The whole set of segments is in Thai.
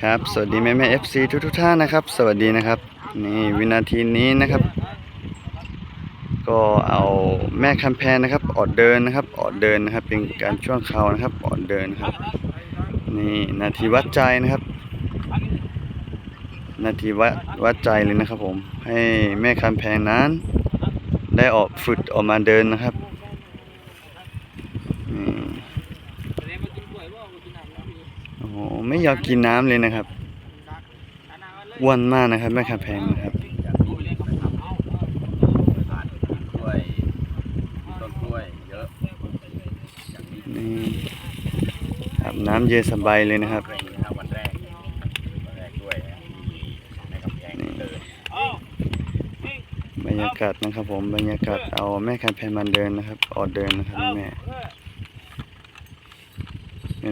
ครับ สวัสดีแม่แม่เอฟซีทุกทุกท่านนะครับ สวัสดีนะครับ นี่วินาทีนี้นะครับ ก็เอาแม่คำแพนนะครับ ออดเดินนะครับ ออดเดินนะครับ เป็นการช่วงเขานะครับ ออดเดินครับ นี่นาทีวัดใจนะครับ นาทีวัดวัดใจเลยนะครับ ผม ให้แม่คำแพงนั้น ได้ออกฝึกออกมาเดินนะครับ นี่ โอ้โหไม่อยากกินน้ำเลยนะครับอ้วนมากนะครับแม่คำแพงนะครับกล้วยต้นกล้วยเยอะอย่างนี้นี่อาบน้ำเย็นสบายเลยนะครับเร่งนะครับวันแรกวันแรกด้วยในกำแพงเดินบรรยากาศนะครับผมบรรยากาศเอาแม่คำแพงมาเดินนะครับ ออกเดินนะครับแม่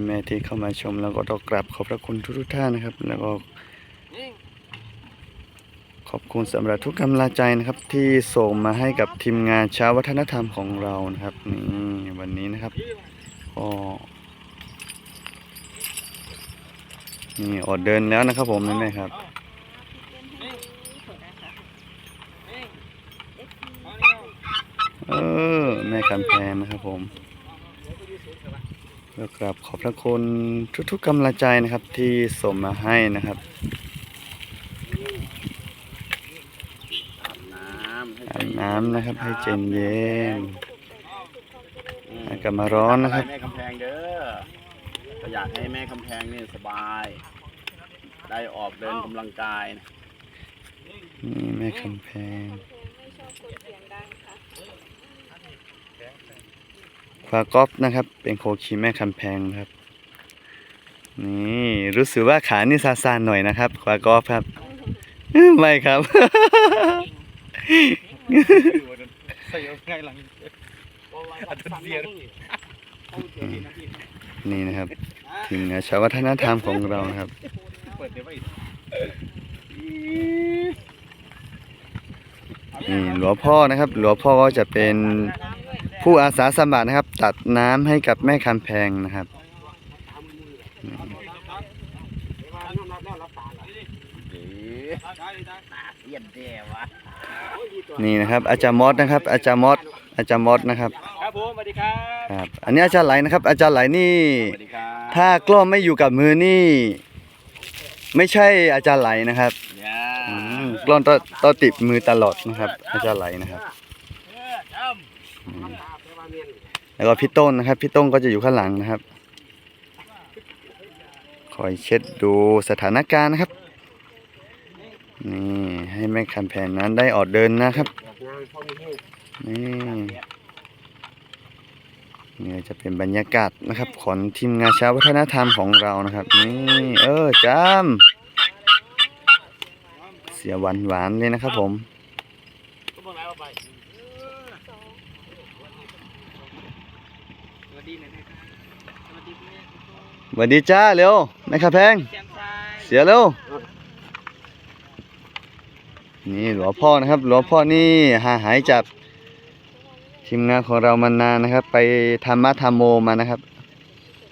แม่ๆที่เข้ามาชมแล้วก็ต้องกราบขอบพระคุณทุกๆท่านนะครับ แล้วก็ขอบคุณสำหรับทุกกำลังใจนะครับ ที่ส่งมาให้กับทีมงานชาววัฒนธรรมของเรานะครับนี่วันนี้นะครับก็นี่ออกเดินแล้วนะครับ ผมแม่ๆครับเออแม่คำแพงนะครับผม ก็กราบขอบพระคุณทุกๆกำลังใจนะครับที่ส่งมาให้นะครับอาบน้ำให้อาบน้ำนะครับให้เจนเย็นอากาศมาร้อนนะครับ แม่กำแพงเด้อก็อยากให้แม่กำแพงนี่สบาย ได้ออกเดินกำลังกายนะนี่แม่คำแพง ควากอฟนะครับ เป็นโคคีแม่คำแพงครับ นี่รู้สึกว่าขานี่ซาซานหน่อยนะครับควากอฟครับไม่ครับนี่นะครับทีมงานชาววัฒนธรรมของเรานะครับนี่หลวงพ่อนะครับ หลวงพ่อก็จะเป็น ผู้อาสาสมัครนะครับ ตัดน้ำให้กับแม่คำแพงนะครับเยี่ยมเด้วะนี่นะครับ อาจารย์มอสนะครับ อาจารย์มอสอาจารย์มอสนะครับครับผมสวัสดีครับครับ อันนี้อาจารย์ไหลนะครับ อาจารย์ไหลนี่สวัสดีครับถ้ากล้องไม่อยู่กับมือนี่ ไม่ใช่อาจารย์ไหลนะครับย่าอืมกล้องต้องต้องติดมือตลอดนะครับ อาจารย์ไหลนะครับอืม แล้วก็พี่ต้นนะครับ พี่ต้นก็จะอยู่ข้างหลังนะครับ คอยเช็ดดูสถานการณ์นะครับ นี่ให้แม่คำแพงนั้นได้ออกเดินนะครับ นี่นี่จะเป็นบรรยากาศนะครับ ของทีมงานเช้าวัฒนธรรมของเรานะครับ นี่เออจามเสียหวานหวานเลยนะครับผม สวัสดีหน่อยนะครับสวัสดีคุณแม่สวัสดีจ้าเร็วแม่คำแพง แจ่มใสเสียเร็ว นี่หลวงพ่อนะครับ หลวงพ่อนี่ห่างหายจากทีมงานของเรามานานนะครับ ไปธรรมะธรรมโมมานะครับ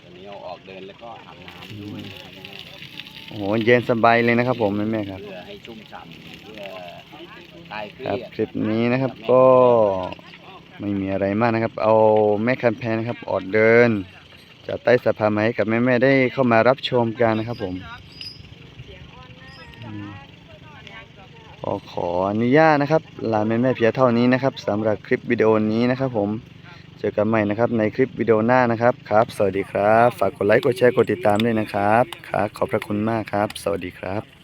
วันนี้เอาออกเดินแล้วก็อาบน้ำด้วยนะครับแม่โอ้โหเย็นสบายเลยนะครับ ผมแม่ๆครับ เพื่อให้ชุ่มฉ่ำเพื่อคลายเครีครับยดคลิปนี้นะครับก็ ไม่มีอะไรมากนะครับ เอาแม่คันแพนนะครับ ออดเดินจะใต้สะพานไม้กับแม่ๆได้เข้ามารับชมกันนะครับผมอืมก็ขออนุญาตนะครับลาแม่ๆเพียงเท่านี้นะครับสำหรับคลิปวิดีโอนี้นะครับผมเจอกันใหม่นะครับในคลิปวิดีโอหน้านะครับครับ สวัสดีครับ ฝากกดไลค์กดแชร์กดติดตามด้วยนะครับครับขอบพระคุณมากครับ สวัสดีครับ